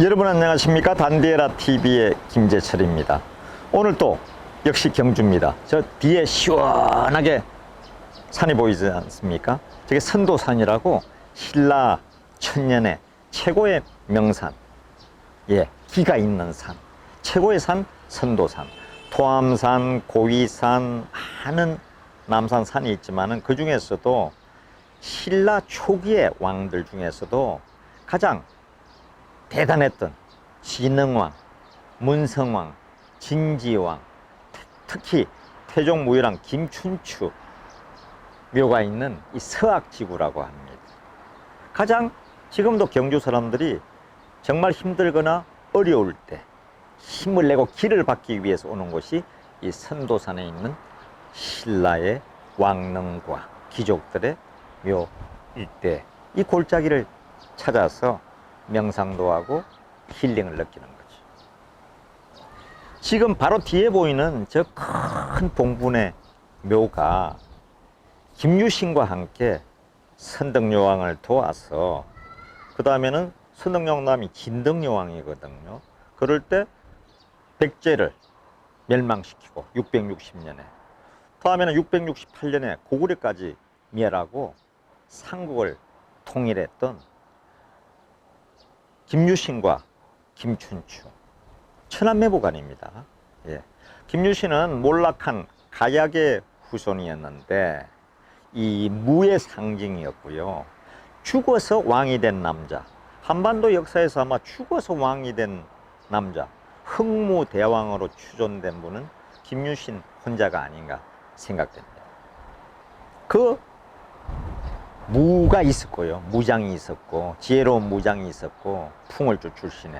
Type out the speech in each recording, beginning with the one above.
여러분 안녕하십니까 단디에라 TV의 김재철입니다. 오늘 또 역시 경주입니다. 저 뒤에 시원하게 산이 보이지 않습니까? 저게 선도산이라고 신라 천년의 최고의 명산, 예, 기가 있는 산, 최고의 산 선도산, 토암산, 고위산, 많은 남산 산이 있지만은 그 중에서도 신라 초기의 왕들 중에서도 가장 대단했던 진흥왕, 문성왕, 진지왕, 태- 특히 태종무이랑 김춘추 묘가 있는 이 서악지구라고 합니다. 가장 지금도 경주 사람들이 정말 힘들거나 어려울 때 힘을 내고 길을 받기 위해서 오는 곳이 이 선도산에 있는 신라의 왕릉과 귀족들의 묘 일대 이 골짜기를 찾아서 명상도 하고 힐링을 느끼는 거죠. 지금 바로 뒤에 보이는 저 큰 봉분의 묘가 김유신과 함께 선덕여왕을 도와서 그 다음에는 선덕여왕남이 진덕여왕이거든요. 그럴 때 백제를 멸망시키고 660년에 다음에는 668년에 고구려까지 멸하고 삼국을 통일했던 김유신과 김춘추 천안매 보관입니다. 예. 김유신은 몰락한 가약의 후손이었는데 이 무의 상징이었고요. 죽어서 왕이 된 남자. 한반도 역사에서 아마 죽어서 왕이 된 남자. 흥무대왕으로 추존된 분은 김유신 혼자가 아닌가 생각됩니다. 그 무가 있었고요. 무장이 있었고 지혜로운 무장이 있었고 풍월주 출신에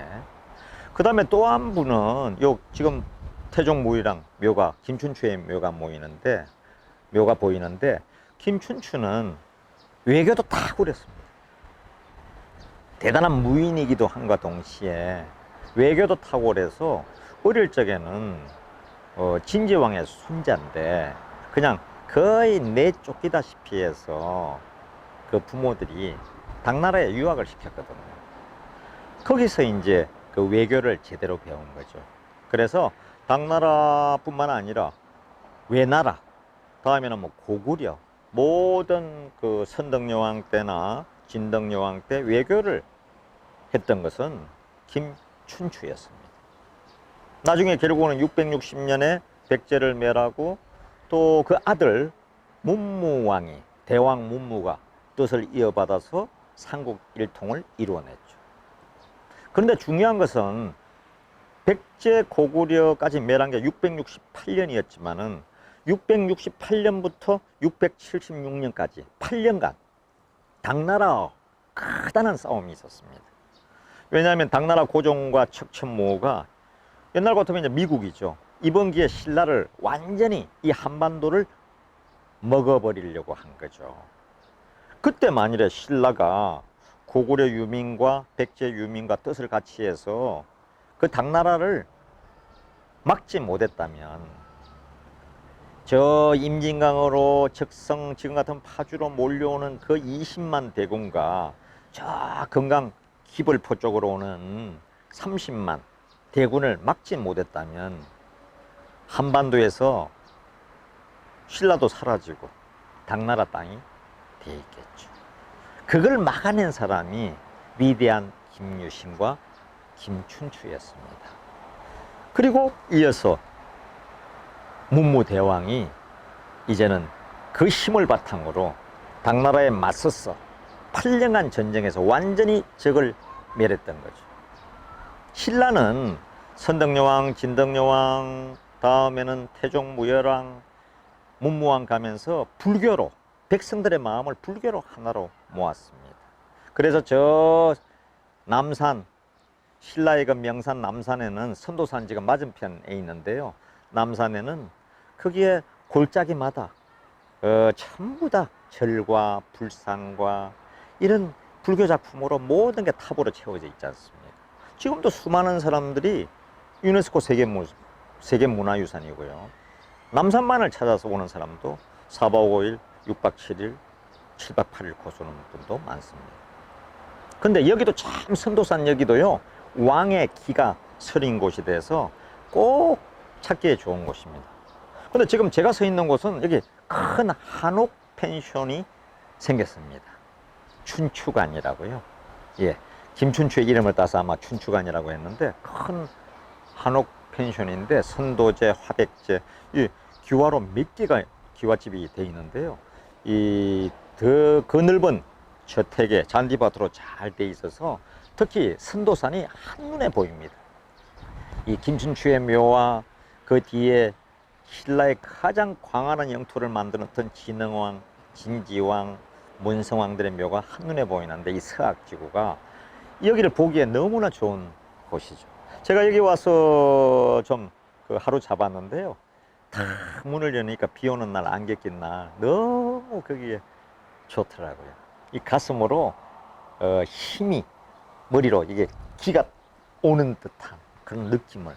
그 다음에 또 한 분은 요 지금 태종 무이랑 묘가 김춘추의 묘가 모이는데 묘가 보이는데 김춘추는 외교도 탁월했습니다. 대단한 무인이기도 한과 동시에 외교도 탁월해서 어릴 적에는 어, 진지왕의 손자인데 그냥 거의 내쫓기다시피 해서 그 부모들이 당나라에 유학을 시켰거든요. 거기서 이제 그 외교를 제대로 배운 거죠. 그래서 당나라뿐만 아니라 외나라, 다음에는 뭐 고구려, 모든 그 선덕여왕 때나 진덕여왕 때 외교를 했던 것은 김춘추였습니다. 나중에 결국은 660년에 백제를 멸하고 또 그 아들 문무왕이 대왕 문무가 뜻을 이어받아서 삼국 일통을 이루어냈죠. 그런데 중요한 것은 백제 고구려까지 멸한 게 668년이었지만 은 668년부터 676년까지 8년간 당나라와 크다란 싸움이 있었습니다. 왜냐하면 당나라 고종과 척천모가 옛날 같으면 이제 미국이죠. 이번 기회에 신라를 완전히 이 한반도를 먹어버리려고 한 거죠. 그때 만일에 신라가 고구려 유민과 백제 유민과 뜻을 같이 해서 그 당나라를 막지 못했다면 저 임진강으로 적성 지금 같은 파주로 몰려오는 그 20만 대군과 저 금강 기벌포 쪽으로 오는 30만 대군을 막지 못했다면 한반도에서 신라도 사라지고 당나라 땅이 돼 있겠죠. 그걸 막아낸 사람이 위대한 김유신과 김춘추였습니다. 그리고 이어서 문무대왕이 이제는 그 힘을 바탕으로 당나라에 맞섰어 8년간 전쟁에서 완전히 적을 멸했던 거죠. 신라는 선덕여왕, 진덕여왕, 다음에는 태종 무열왕, 문무왕 가면서 불교로 백성들의 마음을 불교로 하나로 모았습니다. 그래서 저 남산 신라의 그 명산 남산에는 선도산지가 맞은편에 있는데요. 남산에는 거기에 골짜기마다 어, 전부 다 절과 불상과 이런 불교 작품으로 모든 게 탑으로 채워져 있지 않습니까? 지금도 수많은 사람들이 유네스코 세계문, 세계문화유산이고요. 남산만을 찾아서 오는 사람도 4박 5일, 6박 7일, 7박 8일 고수는 분도 많습니다. 근데 여기도 참 선도산 여기도요. 왕의 기가 서린 곳이 돼서 꼭 찾기에 좋은 곳입니다. 근데 지금 제가 서 있는 곳은 여기 큰 한옥 펜션이 생겼습니다. 춘추관이라고요. 예. 김춘추의 이름을 따서 아마 춘추관이라고 했는데 큰 한옥 펜션인데 선도제, 화백제, 이 기와로 몇 개가 기와집이 돼 있는데요. 이 더 그넓은 저택에 잔디밭으로 잘 돼 있어서 특히 선도산이 한눈에 보입니다. 이 김춘추의 묘와 그 뒤에 신라의 가장 광활한 영토를 만들었던 진흥왕, 진지왕, 문성왕들의 묘가 한눈에 보이는데 이 서악지구가 여기를 보기에 너무나 좋은 곳이죠. 제가 여기 와서 좀 그 하루 잡았는데요. 다 문을 여니까 비 오는 날 안개 낀 날 너무 거기에 좋더라고요. 이 가슴으로 어, 힘이 머리로 이게 기가 오는 듯한 그런 느낌을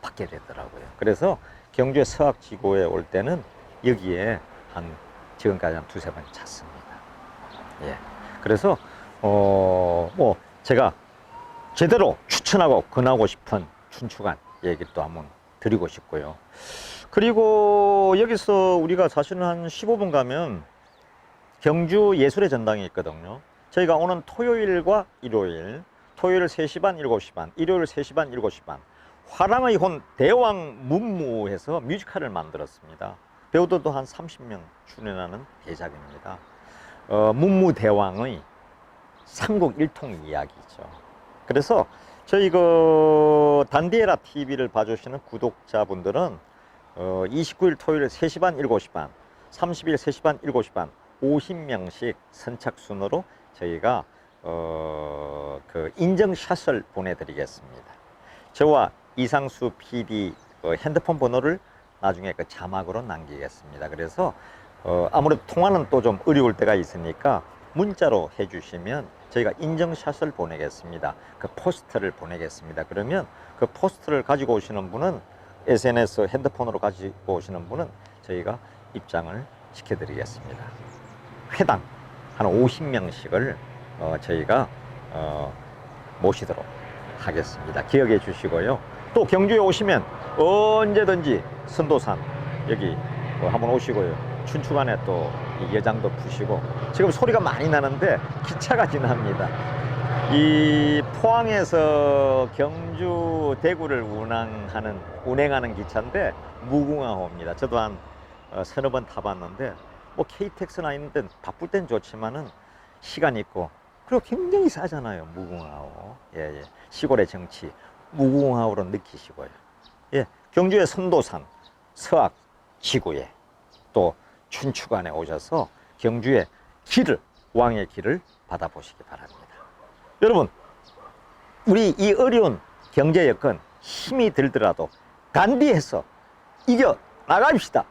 받게 되더라고요. 그래서 경주의 서학지구에 올 때는 여기에 한 지금까지 한 두세 번 잤습니다. 예. 그래서 어 뭐 제가 제대로 추천하고 권하고 싶은 춘추관 얘기를 또 한번 드리고 싶고요. 그리고 여기서 우리가 사실은 한 15분 가면 경주 예술의 전당이 있거든요. 저희가 오는 토요일과 일요일, 토요일 3시 반, 7시 반, 일요일 3시 반, 7시 반, 화랑의 혼 대왕 문무에서 뮤지컬을 만들었습니다. 배우들도 한 30명 출연하는 대작입니다. 어, 문무 대왕의 삼국 일통 이야기죠. 그래서 저희 그 단디에라 TV를 봐주시는 구독자분들은 어, 29일 토요일 3시 반, 7시 반, 30일 3시 반, 7시 반, 50명씩 선착순으로 저희가 어, 그 인증샷을 보내드리겠습니다. 저와 이상수 PD 어, 핸드폰 번호를 나중에 그 자막으로 남기겠습니다. 그래서 어, 아무래도 통화는 또 좀 어려울 때가 있으니까 문자로 해주시면 저희가 인증샷을 보내겠습니다. 그 포스트를 보내겠습니다. 그러면 그 포스트를 가지고 오시는 분은 SNS 핸드폰으로 가지고 오시는 분은 저희가 입장을 시켜드리겠습니다. 회당 한 50명씩을 어, 저희가 어, 모시도록 하겠습니다. 기억해 주시고요. 또 경주에 오시면 언제든지 선도산 여기 어, 한번 오시고요. 춘추관에 또이 예장도 푸시고 지금 소리가 많이 나는데 기차가 지납니다. 이 포항에서 경주 대구를 운항하는 운행하는 기차인데 무궁화호입니다. 저도 한 어, 서너 번 타봤는데 뭐 KTX나 있는 데 바쁠 땐 좋지만은 시간 있고 그리고 굉장히 싸잖아요 무궁화호 예, 예. 시골의 정치 무궁화호로 느끼시고요 예 경주의 선도산 서악 지구에 또 춘추관에 오셔서 경주의 길을 왕의 길을 받아보시기 바랍니다 여러분 우리 이 어려운 경제 여건 힘이 들더라도 단디해서 이겨 나갑시다